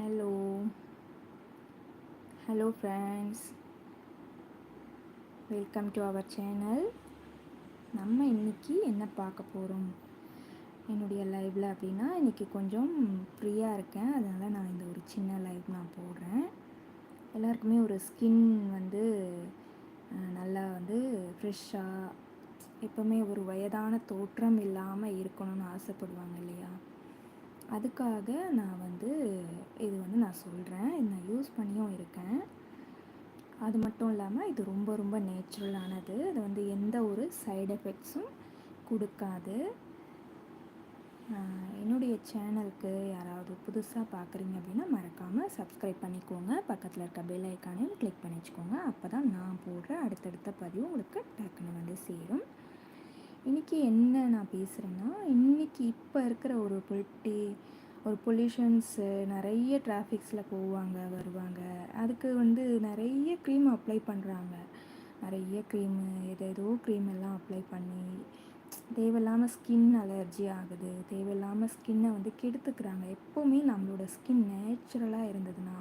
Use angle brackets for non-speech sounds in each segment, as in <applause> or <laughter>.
Hello hello friends welcome to our channel நம்ம இன்னைக்கு என்ன பார்க்க போகிறோம் என்னுடைய லைவில் அப்படின்னா இன்றைக்கி கொஞ்சம் ஃப்ரீயாக இருக்கேன். அதனால் நான் இந்த ஒரு சின்ன லைவ் நான் போடுறேன். எல்லாருக்குமே ஒரு ஸ்கின் வந்து நல்லா வந்து ஃப்ரெஷ்ஷாக எப்போவுமே ஒரு வயதான தோற்றம் இல்லாமல் இருக்கணும்னு ஆசைப்படுவாங்க இல்லையா? அதுக்காக நான் வந்து இது வந்து நான் சொல்கிறேன் இது நான் யூஸ் பண்ணியும் இருக்கேன். அது மட்டும் இல்லாமல் இது ரொம்ப ரொம்ப நேச்சுரலானது இது வந்து எந்த ஒரு சைடு எஃபெக்ட்ஸும் கொடுக்காது. என்னுடைய சேனலுக்கு யாராவது புதுசாக பார்க்குறீங்க அப்படின்னா மறக்காமல் சப்ஸ்கிரைப் பண்ணிக்கோங்க. பக்கத்தில் இருக்க பெல் ஐக்கானையும் கிளிக் பண்ணி வச்சுக்கோங்க அப்போ தான் நான் போடுற அடுத்தடுத்த பதிவு உங்களுக்கு டக்குன்னு வந்து சேரும். இன்றைக்கி என்ன நான் பேசுகிறேன்னா இன்றைக்கி இப்போ இருக்கிற ஒரு பொலிட்டி ஒரு பொல்யூஷன்ஸு நிறைய டிராஃபிக்ஸில் போவாங்க வருவாங்க. அதுக்கு வந்து நிறைய க்ரீம் அப்ளை பண்ணுறாங்க நிறைய க்ரீமு ஏதேதோ க்ரீம் எல்லாம் அப்ளை பண்ணி தேவையில்லாமல் ஸ்கின் அலர்ஜி ஆகுது. தேவையில்லாமல் ஸ்கின்னை வந்து கெடுத்துக்கிறாங்க. எப்போவுமே நம்மளோட ஸ்கின் நேச்சுரலாக இருந்ததுன்னா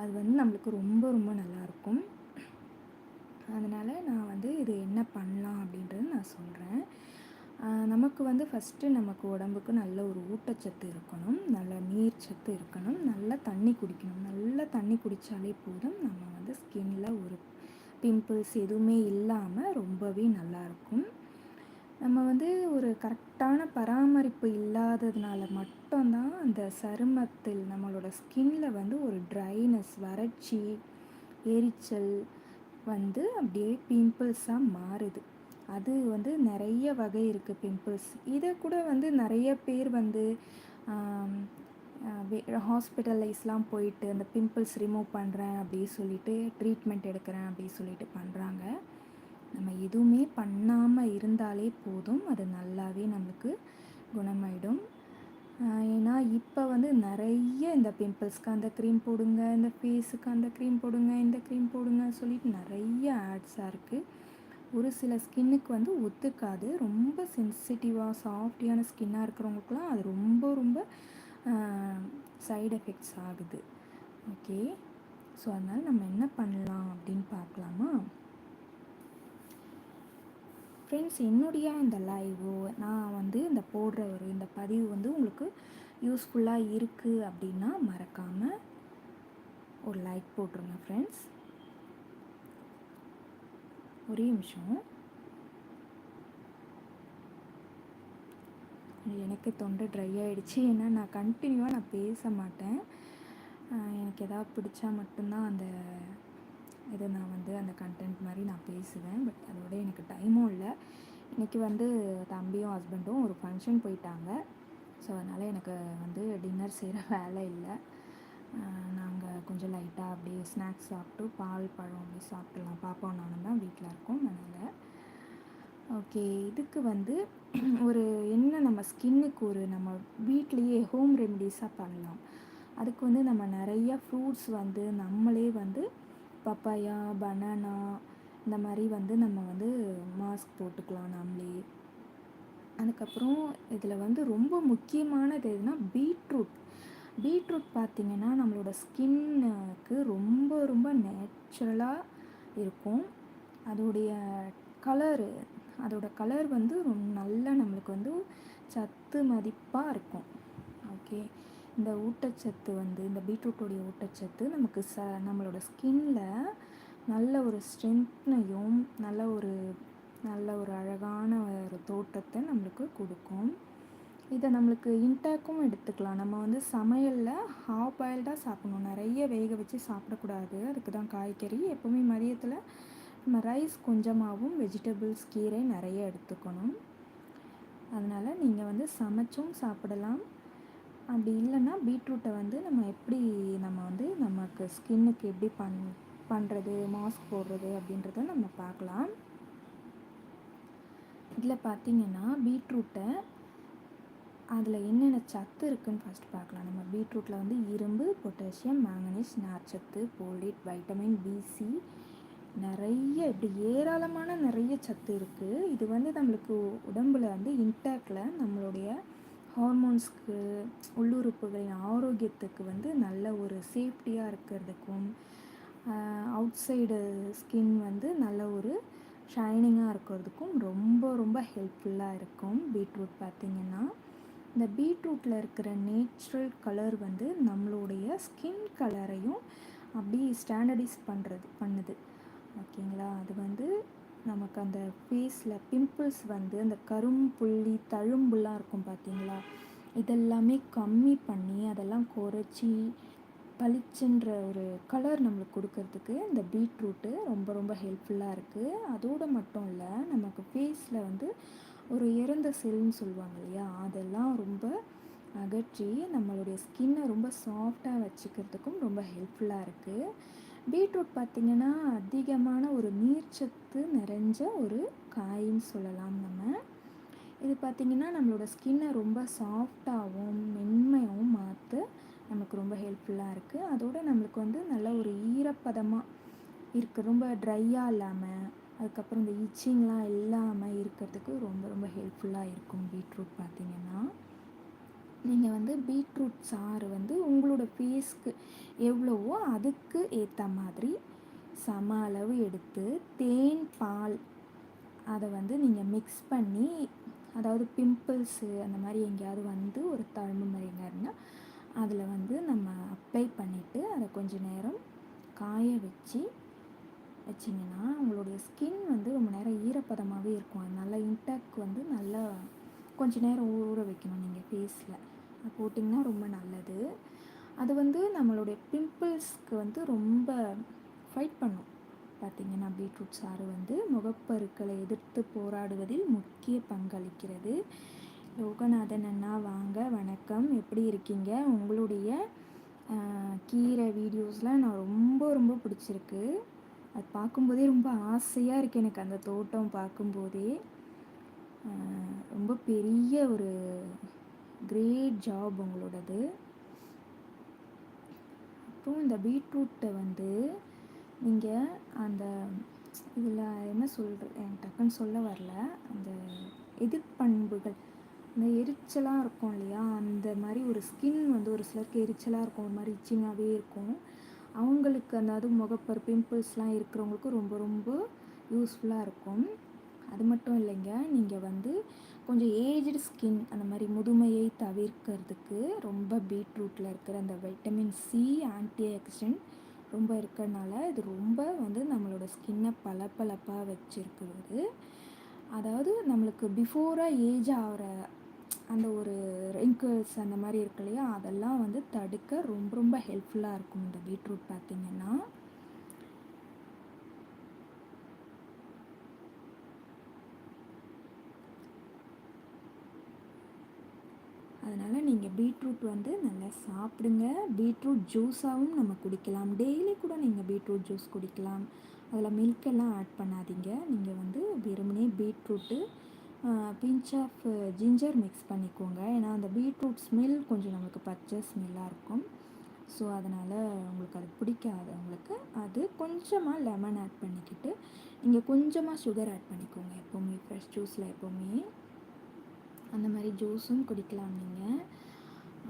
அது வந்து நம்மளுக்கு ரொம்ப ரொம்ப நல்லாயிருக்கும் அதனால் நான் வந்து இது என்ன பண்ணலாம் அப்படின்றது நான் சொல்கிறேன் நமக்கு வந்து ஃபஸ்ட்டு நமக்கு உடம்புக்கு நல்ல ஒரு ஊட்டச்சத்து இருக்கணும். நல்ல நீர் சத்து இருக்கணும். நல்லா தண்ணி குடிக்கணும். நல்லா தண்ணி குடித்தாலே போதும் நம்ம வந்து ஸ்கின்ல ஒரு பிம்பிள்ஸ் எதுவுமே இல்லாமல் ரொம்பவே நல்லாயிருக்கும் நம்ம வந்து ஒரு கரெக்டான பராமரிப்பு இல்லாததுனால மட்டும்தான் அந்த சருமத்தில் நம்மளோட ஸ்கின்ல வந்து ஒரு ட்ரைனஸ் வறட்சி எரிச்சல் வந்து அப்படியே பிம்பிள்ஸாக மாறுது. அது வந்து நிறைய வகை இருக்குது பிம்பிள்ஸ் இதை கூட வந்து நிறைய பேர் வந்து ஹாஸ்பிட்டலைஸ்லாம் போயிட்டு அந்த பிம்பிள்ஸ் ரிமூவ் பண்ணுறேன் அப்படி சொல்லிட்டு ட்ரீட்மெண்ட் எடுக்கிறேன் அப்படி சொல்லிட்டு பண்ணுறாங்க நம்ம எதுவுமே பண்ணாமல் இருந்தாலே போதும். அது நல்லாவே நம்மளுக்கு குணமாயிடும். ஏன்னா இப்போ வந்து நிறைய இந்த பிம்பிள்ஸ்க்கு அந்த க்ரீம் போடுங்க இந்த ஃபேஸுக்கு அந்த க்ரீம் போடுங்க இந்த க்ரீம் போடுங்க சொல்லிட்டு நிறைய ஆட்ஸாக இருக்குது ஒரு சில ஸ்கின்னுக்கு வந்து ஒத்துக்காது. ரொம்ப சென்சிட்டிவாக சாஃப்டியான ஸ்கின்னாக இருக்கிறவங்களுக்குலாம் அது ரொம்ப ரொம்ப சைடு எஃபெக்ட்ஸ் ஆகுது. ஓகே ஸோ அதனால் நம்ம என்ன பண்ணலாம் அப்படின்னு பார்க்கலாமா? ஃப்ரெண்ட்ஸ் என்னுடைய இந்த லைவோ நான் வந்து இந்த போடுற ஒரு இந்த பதிவு வந்து உங்களுக்கு யூஸ்ஃபுல்லாக இருக்குது அப்படின்னா மறக்காமல் ஒரு லைக் போட்டுருங்க ஃப்ரெண்ட்ஸ் ஒரே நிமிஷம். எனக்கு தொண்டை ட்ரை ஆகிடுச்சு ஏன்னா நான் கண்டினியூவாக நான் பேச மாட்டேன். எனக்கு எதாவது பிடிச்சா மட்டும்தான் அந்த இதை நான் வந்து அந்த கண்டென்ட் மாதிரி நான் பேசுவேன். பட் அதோட எனக்கு டைமும் இல்லை. இன்றைக்கி வந்து தம்பியும் ஹஸ்பண்டும் ஒரு ஃபங்க்ஷன் போயிட்டாங்க. ஸோ அதனால் எனக்கு வந்து டின்னர் செய்கிற <laughs> வேலை இல்லை. நாங்கள் கொஞ்சம் லைட்டாக அப்படியே ஸ்நாக்ஸ் சாப்பிட்டு பால் பழம் அப்படி சாப்பிட்லாம் பாப்பாவும் நானும் தான் வீட்டில் இருக்கோம். அதனால் ஓகே இதுக்கு வந்து <clears throat> ஒரு என்ன நம்ம ஸ்கின்னுக்கு ஒரு நம்ம வீட்லேயே ஹோம் ரெமெடிஸாக பண்ணலாம். அதுக்கு வந்து நம்ம நிறைய ஃப்ரூட்ஸ் வந்து நம்மளே வந்து பப்பாயா பனானா இந்த மாதிரி வந்து நம்ம வந்து மாஸ்க் போட்டுக்கலாம் நம்மளே. அதுக்கப்புறம் இதில் வந்து ரொம்ப முக்கியமானது எதுனா பீட்ரூட் பீட்ரூட் பார்த்திங்கன்னா நம்மளோட ஸ்கின்னுக்கு ரொம்ப ரொம்ப நேச்சுரலாக இருக்கும். அதோடைய கலரு அதோட கலர் வந்து ரொம்ப நல்லா நம்மளுக்கு வந்து சத்து மதிப்பாக இருக்கும். ஓகே இந்த ஊட்டச்சத்து வந்து இந்த பீட்ரூட்டோடைய ஊட்டச்சத்து நமக்கு ச நம்மளோட ஸ்கின்ல நல்ல ஒரு ஸ்ட்ரென்த்னையும் நல்ல ஒரு நல்ல ஒரு அழகான ஒரு தோட்டத்தை நம்மளுக்கு கொடுக்கும். இதை நம்மளுக்கு இன்டேக்கும் எடுத்துக்கலாம். நம்ம வந்து சமையலில் ஹாஃப் பாயில்டாக சாப்பிடணும். நிறைய வேக வச்சு சாப்பிடக்கூடாது. அதுக்கு தான் காய்கறி. எப்போவுமே மதியத்தில் நம்ம ரைஸ் கொஞ்சமாகவும் வெஜிடபிள்ஸ் கீரை நிறைய எடுத்துக்கணும். அதனால் நீங்கள் வந்து சமைச்சும் சாப்பிடலாம். அப்படி இல்லைன்னா பீட்ரூட்டை வந்து நம்ம எப்படி நம்ம வந்து நமக்கு ஸ்கின்னுக்கு எப்படி பண் பண்ணுறது மாஸ்க் போடுறது அப்படின்றத நம்ம பார்க்கலாம். இதில் பார்த்தீங்கன்னா பீட்ரூட்டை அதில் என்னென்ன சத்து இருக்குன்னு ஃபஸ்ட் பார்க்கலாம். நம்ம பீட்ரூட்டில் வந்து இரும்பு பொட்டாசியம் மேங்கனீஸ் நார்ச்சத்து போலிட் வைட்டமின் பிசி நிறைய இப்படி ஏராளமான நிறைய சத்து இருக்குது இது வந்து நம்மளுக்கு உடம்பில் வந்து இன்டாக்டில் நம்மளுடைய ஹார்மோன்ஸ்க்கு உள்ளுறுப்புகளின் ஆரோக்கியத்துக்கு வந்து நல்ல ஒரு சேஃப்டியாக இருக்கிறதுக்கும் அவுட் சைடு ஸ்கின் வந்து நல்ல ஒரு ஷைனிங்காக இருக்கிறதுக்கும் ரொம்ப ரொம்ப ஹெல்ப்ஃபுல்லாக இருக்கும். பீட்ரூட் பார்த்திங்கன்னா இந்த பீட்ரூட்டில் இருக்கிற நேச்சுரல் கலர் வந்து நம்மளுடைய ஸ்கின் கலரையும் அப்படி ஸ்டாண்டர்டைஸ் பண்ணுறது பண்ணுது. ஓகேங்களா? அது வந்து நமக்கு அந்த ஃபேஸில் பிம்பிள்ஸ் வந்து அந்த கரும்புள்ளி தழும்புலாம் இருக்கும் பார்த்தீங்களா இதெல்லாமே கம்மி பண்ணி அதெல்லாம் குறைச்சி பளிச்சுன்ற ஒரு கலர் நம்மளுக்கு கொடுக்கறதுக்கு இந்த பீட்ரூட்டு ரொம்ப ரொம்ப ஹெல்ப்ஃபுல்லாக இருக்குது அதோடு மட்டும் இல்லை நமக்கு ஃபேஸில் வந்து ஒரு இறந்த செல்னு சொல்லுவாங்க இல்லையா? அதெல்லாம் ரொம்ப அகற்றி நம்மளுடைய ஸ்கின்னை ரொம்ப சாஃப்டாக வச்சுக்கிறதுக்கும் ரொம்ப ஹெல்ப்ஃபுல்லாக இருக்குது பீட்ரூட் பார்த்திங்கன்னா அதிகமான ஒரு நீர்ச்சத்து நிறைஞ்ச ஒரு காயின்னு சொல்லலாம் நம்ம. இது பார்த்திங்கன்னா நம்மளோட ஸ்கின்னை ரொம்ப சாஃப்டாகவும் மென்மையாகவும் மாற்று நமக்கு ரொம்ப ஹெல்ப்ஃபுல்லாக இருக்குது அதோடு நம்மளுக்கு வந்து நல்ல ஒரு ஈரப்பதமாக இருக்குது ரொம்ப ட்ரையாக இல்லாமல் அதுக்கப்புறம் இந்த இச்சிங்லாம் இல்லாமல் இருக்கிறதுக்கு ரொம்ப ரொம்ப ஹெல்ப்ஃபுல்லாக இருக்கும் பீட்ரூட் பார்த்திங்கன்னா. நீங்கள் வந்து பீட்ரூட் சாறு வந்து உங்களோட ஃபேஸ்க்கு எவ்வளவோ அதுக்கு ஏற்ற மாதிரி சம அளவு எடுத்து தேன் பால் அதை வந்து நீங்கள் மிக்ஸ் பண்ணி அதாவது பிம்பிள்ஸு அந்த மாதிரி எங்கேயாவது வந்து ஒரு தழும்பு மாதிரி இருந்தால் அதில் வந்து நம்ம அப்ளை பண்ணிவிட்டு அதை கொஞ்சம் நேரம் காய வச்சு வச்சிங்கன்னா உங்களுடைய ஸ்கின் வந்து ரொம்ப நேரம் ஈரப்பதமாகவே இருக்கும். அதனால் இன்டாக் வந்து நல்லா கொஞ்சம் நேரம் ஊற வைக்கணும் நீங்கள் ஃபேஸில் போட்டிங்கன்னா ரொம்ப நல்லது. அது வந்து நம்மளுடைய பிம்பிள்ஸ்க்கு வந்து ரொம்ப ஃபைட் பண்ணும். பார்த்திங்கன்னா பீட்ரூட் சாறு வந்து முகப்பருக்களை எதிர்த்து போராடுவதில் முக்கிய பங்களிக்கிறது. யோகநாதன் அண்ணா வாங்க வணக்கம். எப்படி இருக்கீங்க? உங்களுடைய கீரை வீடியோஸ்லாம் நான் ரொம்ப ரொம்ப பிடிச்சிருக்கு. அது பார்க்கும்போதே ரொம்ப ஆசையாக இருக்குது எனக்கு அந்த தோட்டம் பார்க்கும்போதே. ரொம்ப பெரிய ஒரு கிரேட் ஜாப் உங்களோடது. அப்புறம் இந்த பீட்ரூட்டை வந்து நீங்கள் அந்த இதில் என்ன சொல்கிற எனக்கு டக்குன்னு சொல்ல வரல. அந்த எதிர்ப்பண்புகள் இந்த எரிச்சலாக இருக்கும் இல்லையா? அந்த மாதிரி ஒரு ஸ்கின் வந்து ஒரு சிலருக்கு எரிச்சலாக இருக்கும் ஒரு மாதிரி இச்சிங்காகவே இருக்கும். அவங்களுக்கு அந்த அது முகப்பரு பிம்பிள்ஸ்லாம் இருக்கிறவங்களுக்கு ரொம்ப ரொம்ப யூஸ்ஃபுல்லாக இருக்கும். அது மட்டும் இல்லைங்க. நீங்கள் வந்து கொஞ்சம் ஏஜ்டு ஸ்கின் அந்த மாதிரி முதுமையை தவிர்க்கிறதுக்கு ரொம்ப பீட்ரூட்டில் இருக்கிற அந்த வைட்டமின் சி ஆன்டி ஆக்சிடென்ட் ரொம்ப இருக்கிறனால இது ரொம்ப வந்து நம்மளோட ஸ்கின்னை பளபளப்பாக வச்சுருக்கிறது. அதாவது நம்மளுக்கு பிஃபோராக ஏஜ் ஆகிற அந்த ஒரு ரிங்கிள்ஸ் அந்த மாதிரி இருக்கு இல்லையா? அதெல்லாம் வந்து தடுக்க ரொம்ப ரொம்ப ஹெல்ப்ஃபுல்லாக இருக்கும் இந்த பீட்ரூட் பார்த்திங்கன்னா அதனால் நீங்கள் பீட்ரூட் வந்து நல்லா சாப்பிடுங்க. பீட்ரூட் ஜூஸாகவும் நம்ம குடிக்கலாம். டெய்லி கூட நீங்கள் பீட்ரூட் ஜூஸ் குடிக்கலாம். அதில் மில்கெல்லாம் ஆட் பண்ணாதீங்க. நீங்கள் வந்து வெறுமனே beetroot pinch of ginger mix பண்ணிக்கோங்க. ஏன்னா அந்த பீட்ரூட் ஸ்மெல் கொஞ்சம் நமக்கு பச்சை ஸ்மெல்லாக இருக்கும். ஸோ அதனால் உங்களுக்கு அது பிடிக்காது. உங்களுக்கு அது கொஞ்சமாக லெமன் ஆட் பண்ணிக்கிட்டு நீங்கள் கொஞ்சமாக சுகர் ஆட் பண்ணிக்கோங்க. எப்போவுமே ஃப்ரெஷ் ஜூஸில் எப்போவுமே. அந்த மாதிரி ஜூஸும் குடிக்கலாம் நீங்கள்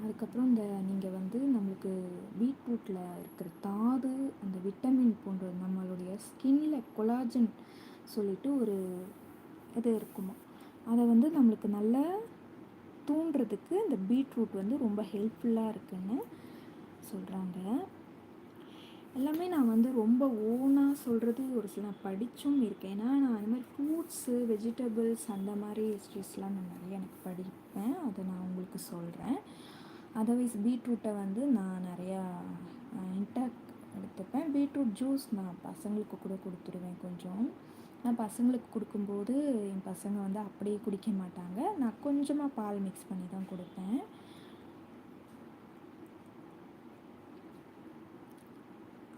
அதுக்கப்புறம் இந்த நீங்கள் வந்து நம்மளுக்கு பீட்ரூட்டில் இருக்கிற தாது அந்த விட்டமின் போன்ற நம்மளுடைய ஸ்கின்ல கொலாஜன் சொல்லிட்டு ஒரு இது இருக்குமா? அதை வந்து நம்மளுக்கு நல்லா தூண்டுறதுக்கு இந்த பீட்ரூட் வந்து ரொம்ப ஹெல்ப்ஃபுல்லாக இருக்குன்னு சொல்கிறாங்க எல்லாமே நான் வந்து ரொம்ப ஓனாக சொல்கிறது ஒரு சில நான் படித்தும் இருக்கேன். ஏன்னா நான் அந்த மாதிரி ஃப்ரூட்ஸு வெஜிடபிள்ஸ் அந்த மாதிரி ஹிஸ்ட்ரிஸ்லாம் நான் நிறைய எனக்கு படிப்பேன். அதை நான் உங்களுக்கு சொல்கிறேன் அதர்வைஸ் பீட்ரூட்டை வந்து நான் நிறையா இன்டாக் எடுத்துப்பேன். பீட்ரூட் ஜூஸ் நான் பசங்களுக்கு கூட கொடுத்துருவேன் கொஞ்சம். நான் பசங்களுக்கு கொடுக்கும்போது என் பசங்க வந்து அப்படியே குடிக்க மாட்டாங்க. நான் கொஞ்சமாக பால் மிக்ஸ் பண்ணி தான் கொடுப்பேன்.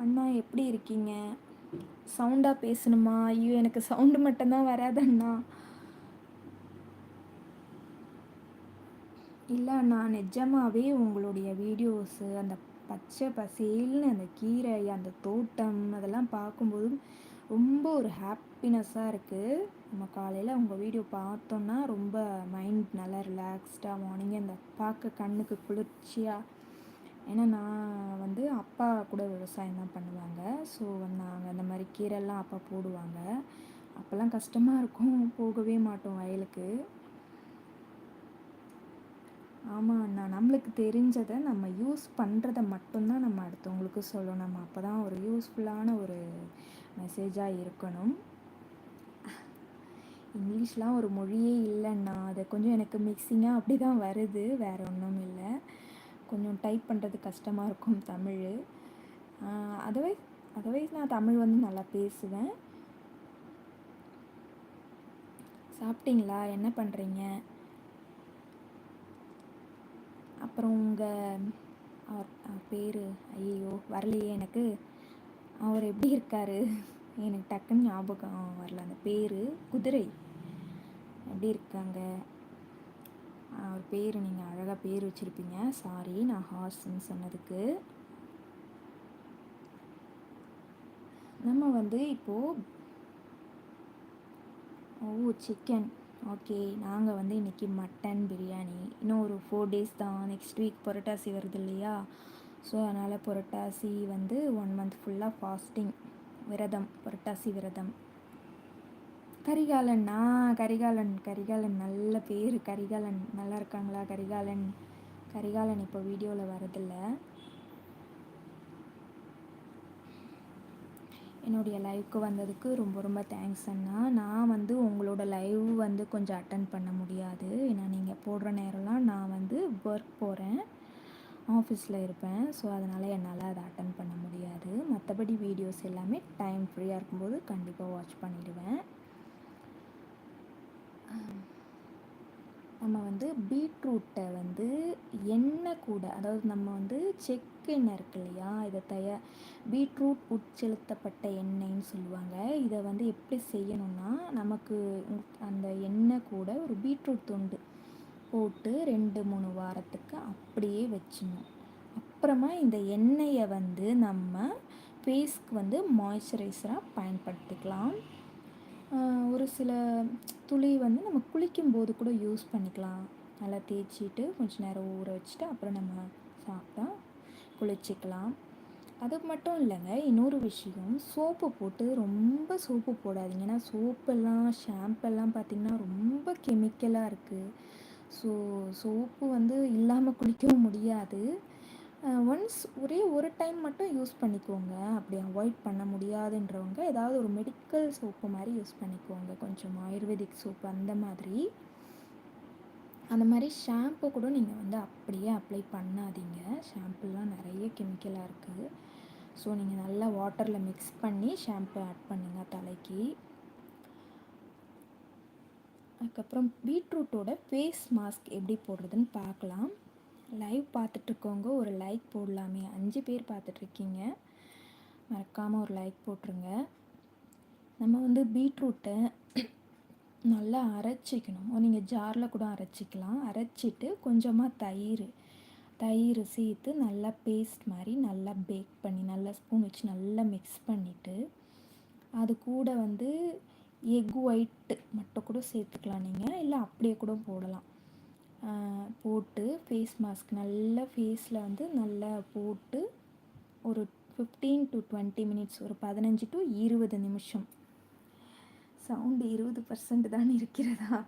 அண்ணா எப்படி இருக்கீங்க? சவுண்டாக பேசணுமா? ஐயோ எனக்கு சவுண்டு மட்டும்தான் வராது அண்ணா. இல்லை அண்ணா நிஜமாகவே உங்களுடைய வீடியோஸு அந்த பச்சை பசேல்னு அந்த கீரை அந்த தோட்டம் அதெல்லாம் பார்க்கும்போது ரொம்ப ஒரு ஹாப்பினஸ்ஸாக இருக்குது நம்ம காலையில் உங்கள் வீடியோ பார்த்தோன்னா ரொம்ப மைண்ட் நல்லா ரிலாக்ஸ்டாக மார்னிங் அந்த பார்க்க கண்ணுக்கு குளிர்ச்சியாக ஏன்னா நான் வந்து அப்பா கூட விவசாயம் தான் பண்ணுவாங்க. ஸோ நாங்கள் அந்த மாதிரி கீரைலாம் அப்பா போடுவாங்க. அப்போல்லாம் கஷ்டமாக இருக்கும். போகவே மாட்டோம் வயலுக்கு. ஆமாம் நான் நம்மளுக்கு தெரிஞ்சதை நம்ம யூஸ் பண்ணுறத மட்டும்தான் நம்ம அடுத்தவங்களுக்கு சொல்லணும். நம்ம அப்போ தான் ஒரு யூஸ்ஃபுல்லான ஒரு மெசேஜாக இருக்கணும். இங்கிலீஷ்லாம் ஒரு மொழியே இல்லைன்னா அதை கொஞ்சம் எனக்கு மிக்சிங்காக அப்படி தான் வருது. வேறு ஒன்றும் இல்லை. கொஞ்சம் டைப் பண்ணுறது கஷ்டமாக இருக்கும் தமிழ். அதர்வைஸ் அதர்வைஸ் நான் தமிழ் வந்து நல்லா பேசுவேன். சாப்பிட்டீங்களா? என்ன பண்ணுறீங்க அப்புறம் உங்கள் அவர் பேர் ஐயோ வரலையே எனக்கு. அவர் எப்படி இருக்கார்? எனக்கு டக்குன்னு ஞாபகம் வரல. அந்த பேர் குதிரை. எப்படி இருக்காங்க? ஒரு பேர் நீங்கள் அழகாக பேர் வச்சுருப்பீங்க. சாரி நான் ஹார்ஸ்ன்னு சொன்னதுக்கு. நம்ம வந்து இப்போது ஓ சிக்கன் ஓகே நாங்கள் வந்து இன்றைக்கி மட்டன் பிரியாணி. இன்னும் ஒரு ஃபோர் டேஸ் தான். நெக்ஸ்ட் வீக் புரட்டாசி வருது இல்லையா? ஸோ அதனால் புரட்டாசி வந்து ஒன் மந்த் ஃபுல்லாக ஃபாஸ்டிங் விரதம் புரட்டாசி விரதம். கரிகாலன்னா கரிகாலன் கரிகாலன் நல்ல பேர். கரிகாலன் நல்லா இருக்காங்களா? கரிகாலன் கரிகாலன் இப்போ வீடியோவில் வரதில்லை. என்னுடைய லைவ்க்கு வந்ததுக்கு ரொம்ப ரொம்ப தேங்க்ஸ் அண்ணா. நான் வந்து உங்களோட லைவ் வந்து கொஞ்சம் அட்டன் பண்ண முடியாது. ஏன்னா நீங்கள் போடுற நேரம்லாம் நான் வந்து ஒர்க் போகிறேன் ஆஃபீஸில் இருப்பேன். ஸோ அதனால் என்னால் அதை அட்டன் பண்ண முடியாது. மற்றபடி வீடியோஸ் எல்லாமே டைம் ஃப்ரீயாக இருக்கும்போது கண்டிப்பாக வாட்ச் பண்ணிவிடுவேன் நம்ம வந்து பீட்ரூட்டை வந்து எண்ணெய் கூட அதாவது நம்ம வந்து செக் எண்ணெய் இருக்கு இல்லையா இதை தயார் பீட்ரூட் உட்செலுத்தப்பட்ட எண்ணெய்ன்னு சொல்லுவாங்க. இதை வந்து எப்படி செய்யணும்னா நமக்கு அந்த எண்ணெய் கூட ஒரு பீட்ரூட் துண்டு போட்டு ரெண்டு மூணு வாரத்துக்கு அப்படியே வச்சிடணும். அப்புறமா இந்த எண்ணெயை வந்து நம்ம ஃபேஸ்க்கு வந்து மாய்ஸ்சரைசராக பயன்படுத்திக்கலாம். ஒரு சில துளி வந்து நம்ம குளிக்கும்போது கூட யூஸ் பண்ணிக்கலாம். நல்லா தேய்ச்சிட்டு கொஞ்சம் நேரம் ஊற வச்சுட்டு அப்புறம் நம்ம சாப்பிட்டா குளிச்சிக்கலாம். அது மட்டும் இல்லைங்க இன்னொரு விஷயம் சோப்பு போட்டு ரொம்ப சோப்பு போடாதீங்க. ஏன்னா சோப்பெல்லாம் ஷாம்பெல்லாம் பார்த்திங்கன்னா ரொம்ப கெமிக்கலாக இருக்குது ஸோ சோப்பு வந்து இல்லாமல் குளிக்கவும் முடியாது. ஒன்ஸ் ஒரே ஒரு டைம் மட்டும் யூஸ் பண்ணிக்கோங்க. அப்படி அவாய்ட் பண்ண முடியாதுன்றவங்க ஏதாவது ஒரு மெடிக்கல் சோப்பு மாதிரி யூஸ் பண்ணிக்கோங்க. கொஞ்சம் ஆயுர்வேதிக் சோப்பு அந்த மாதிரி. அந்த மாதிரி ஷாம்பு கூட நீங்கள் வந்து அப்படியே அப்ளை பண்ணாதீங்க. ஷாம்புலாம் நிறைய கெமிக்கலாக இருக்குது ஸோ நீங்கள் நல்லா வாட்டரில் மிக்ஸ் பண்ணி ஷாம்பு ஆட் பண்ணுங்கள் தலைக்கு. அதுக்கப்புறம் பீட்ரூட்டோட ஃபேஸ் மாஸ்க் எப்படி போடுறதுன்னு பார்க்கலாம். லைவ் பார்த்துட்ருக்கவங்க ஒரு லைக் போடலாமே. அஞ்சு பேர் பார்த்துட்ருக்கீங்க. மறக்காமல் ஒரு லைக் போட்டுருங்க. நம்ம வந்து பீட்ரூட்டை நல்லா அரைச்சிக்கணும். நீங்கள் ஜாரில் கூட அரைச்சிக்கலாம். அரைச்சிட்டு கொஞ்சமாக தயிர் தயிர் சேர்த்து நல்லா பேஸ்ட் மாதிரி நல்லா பேக் பண்ணி நல்லா ஸ்பூன் வச்சு நல்லா மிக்ஸ் பண்ணிவிட்டு அது கூட வந்து எக் ஒயிட்டு மட்டும் கூட சேர்த்துக்கலாம் நீங்கள் இல்லை அப்படியே கூட போடலாம். போட்டு ஃபேஸ் மாஸ்க் நல்லா ஃபேஸில் வந்து நல்லா போட்டு ஒரு ஃபிஃப்டீன் டு டுவெண்ட்டி மினிட்ஸ் ஒரு பதினஞ்சு டு இருபது நிமிஷம். சவுண்டு இருபது பர்சன்ட் தான் இருக்கிறதா?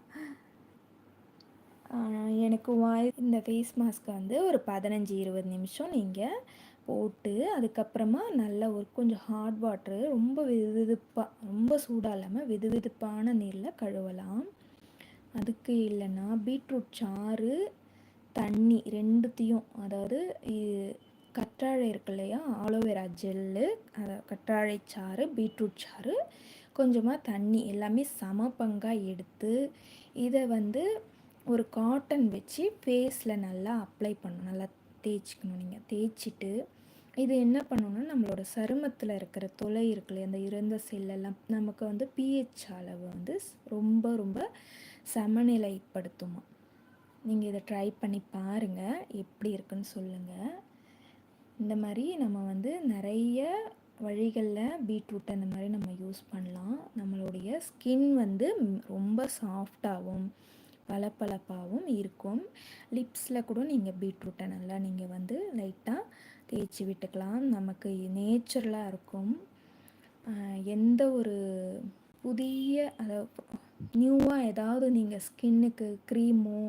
எனக்கு வாய் இந்த ஃபேஸ் மாஸ்க்கை வந்து ஒரு பதினஞ்சு இருபது நிமிஷம் நீங்கள் போட்டு அதுக்கப்புறமா நல்ல ஒரு கொஞ்சம் ஹாட் வாட்ரு ரொம்ப வெதுவெதுப்பாக ரொம்ப சூடாக இல்லாமல் வெதுவெதுப்பான நீரில் கழுவலாம். அதுக்கு இல்லைன்னா பீட்ரூட் சாறு தண்ணி ரெண்டுத்தையும் அதாவது கற்றாழை இருக்கு இல்லையா? ஆலோவேரா ஜெல்லு அதை கற்றாழை சாறு பீட்ரூட் சாறு கொஞ்சமாக தண்ணி எல்லாமே சம பங்காக எடுத்து இதை வந்து ஒரு காட்டன் வச்சு ஃபேஸில் நல்லா அப்ளை பண்ணணும். நல்லா தேய்ச்சிக்கணும் நீங்கள் தேய்ச்சிட்டு இது என்ன பண்ணணும்னா நம்மளோட சருமத்தில் இருக்கிற தொலை இருக்குல்ல அந்த இறந்த செல்லெல்லாம் நமக்கு வந்து பிஹெச் அளவு வந்து ரொம்ப ரொம்ப சமநிலைப்படுத்துமா. நீங்கள் இதை ட்ரை பண்ணி பாருங்கள் எப்படி இருக்குன்னு சொல்லுங்கள் இந்த மாதிரி நம்ம வந்து நிறைய வழிகளில் பீட்ரூட் அந்த மாதிரி நம்ம யூஸ் பண்ணலாம். நம்மளுடைய ஸ்கின் வந்து ரொம்ப சாஃப்டாகவும் பளபளப்பாகவும் இருக்கும். லிப்ஸில் கூட நீங்கள் பீட்ரூட்டை நல்லா நீங்கள் வந்து லைட்டாக தேய்ச்சி விட்டுக்கலாம். நமக்கு நேச்சுரலாக இருக்கும். எந்த ஒரு புதிய அதாவது நியூவாக ஏதாவது நீங்கள் ஸ்கின்னுக்கு க்ரீமோ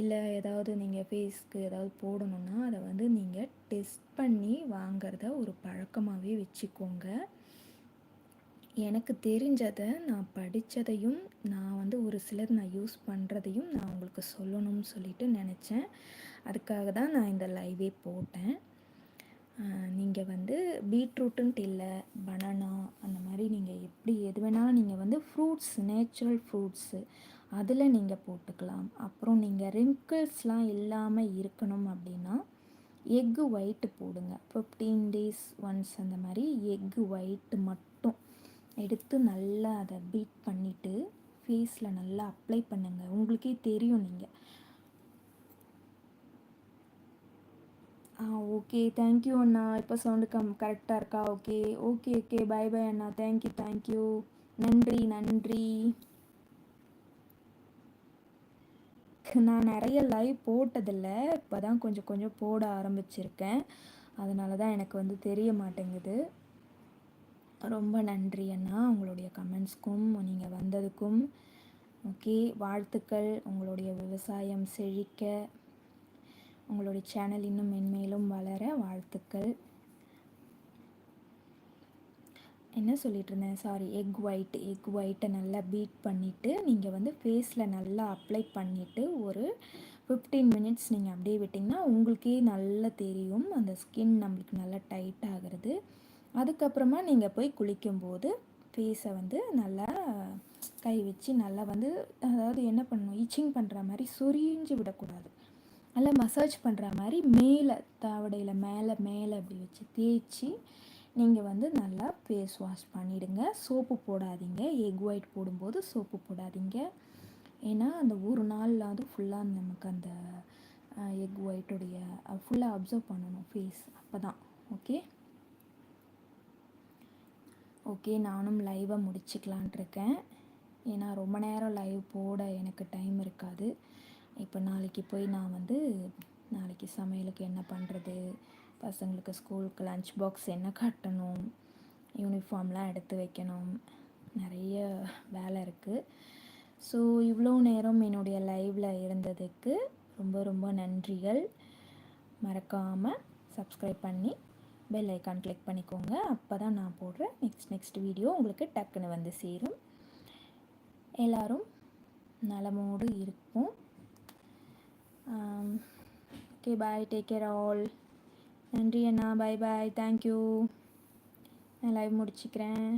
இல்லை ஏதாவது நீங்கள் ஃபேஸ்க்கு ஏதாவது போடணுன்னா அதை வந்து நீங்கள் டெஸ்ட் பண்ணி வாங்கிறத ஒரு பழக்கமாகவே வச்சுக்கோங்க. எனக்கு தெரிஞ்சதை நான் படித்ததையும் நான் வந்து ஒரு சிலர் நான் யூஸ் பண்ணுறதையும் நான் உங்களுக்கு சொல்லணும்னு சொல்லிட்டு நினச்சேன். அதுக்காக தான் நான் இந்த லைவே போட்டேன். நீங்கள் வந்து பீட்ரூட்டுன்ட்டு இல்லை பனானா அந்த மாதிரி நீங்கள் எப்படி எது வேணாலும் நீங்கள் வந்து ஃப்ரூட்ஸ் நேச்சுரல் ஃப்ரூட்ஸு அதில் நீங்கள் போட்டுக்கலாம். அப்புறம் நீங்கள் ரிங்கிள்ஸ்லாம் இல்லாமல் இருக்கணும் அப்படின்னா எக்கு ஒயிட்டு போடுங்க. ஃபிஃப்டீன் டேஸ் ஒன்ஸ் அந்த மாதிரி எக்கு ஒயிட்டு மட்டும் எடுத்து நல்லா அதை பீட் பண்ணிவிட்டு ஃபேஸில் நல்லா அப்ளை பண்ணுங்கள் உங்களுக்கே தெரியும் நீங்கள் ஆ ஓகே. தேங்க்யூ அண்ணா. இப்போ சவுண்டு கம் கரெக்டாக இருக்கா? Okay. Okay okay. Bye bye அண்ணா. தேங்க்யூ தேங்க்யூ நன்றி நன்றி. நான் நிறைய லைவ் போட்டதில்லை. இப்போ தான் கொஞ்சம் கொஞ்சம் போட ஆரம்பிச்சிருக்கேன். அதனால தான் எனக்கு வந்து தெரிய மாட்டேங்குது. ரொம்ப நன்றி அண்ணா. உங்களுடைய கமெண்ட்ஸ்க்கும் நீங்கள் வந்ததுக்கும். ஓகே. வாழ்த்துக்கள். உங்களுடைய விவசாயம் செழிக்க. உங்களுடைய சேனல் இன்னும் மென்மேலும் வளர வாழ்த்துக்கள். என்ன சொல்லிட்டு இருந்தேன்? சாரி எக் ஒயிட் எக் ஒயிட்டை நல்லா பீட் பண்ணிவிட்டு நீங்கள் வந்து ஃபேஸில் நல்லா அப்ளை பண்ணிவிட்டு ஒரு ஃபிஃப்டீன் மினிட்ஸ் நீங்கள் அப்படியே விட்டிங்கன்னா உங்களுக்கே நல்லா தெரியும். அந்த ஸ்கின் நம்மளுக்கு நல்லா டைட் ஆகிறது. அதுக்கப்புறமா நீங்கள் போய் குளிக்கும்போது ஃபேஸை வந்து நல்லா கை வச்சு நல்லா வந்து அதாவது என்ன பண்ணணும்? இச்சிங் பண்ணுற மாதிரி சொரிஞ்சு விடக்கூடாது. நல்லா மசாஜ் பண்ணுற மாதிரி மேலே தாவடையில் மேலே மேலே அப்படி வச்சு தேய்ச்சி நீங்கள் வந்து நல்லா ஃபேஸ் வாஷ் பண்ணிவிடுங்க சோப்பு போடாதீங்க. எக் ஒயிட் போடும்போது சோப்பு போடாதீங்க. ஏன்னா அந்த ஒரு நாளில் ஃபுல்லாக நமக்கு அந்த எக் ஒயிட்டுடைய ஃபுல்லாக அப்சர்வ் பண்ணணும் ஃபேஸ் அப்போ தான் ஓகே ஓகே நானும் லைவை முடிச்சுக்கலான் இருக்கேன். ஏன்னா ரொம்ப நேரம் லைவ் போட எனக்கு டைம் இருக்காது. இப்போ நாளைக்கு போய் நான் வந்து நாளைக்கு சமையலுக்கு என்ன பண்ணுறது பசங்களுக்கு ஸ்கூலுக்கு லஞ்ச் பாக்ஸ் என்ன கட்டணும்? யூனிஃபார்ம்லாம் எடுத்து வைக்கணும். நிறைய வேலை இருக்குது ஸோ இவ்வளோ நேரம் என்னுடைய லைவில் இருந்ததுக்கு ரொம்ப ரொம்ப நன்றிகள். மறக்காமல் சப்ஸ்கிரைப் பண்ணி பெல் ஐக்கான் கிளிக் பண்ணிக்கோங்க. அப்போ தான் நான் போடுற நெக்ஸ்ட் நெக்ஸ்ட் வீடியோ உங்களுக்கு டக்குன்னு வந்து சேரும். எல்லோரும் நலமோடு இருப்போம். Okay bye take care all நன்றி அண்ணா. பாய் பாய் தேங்க்யூ நான் லைவ் முடிச்சுக்கிறேன்.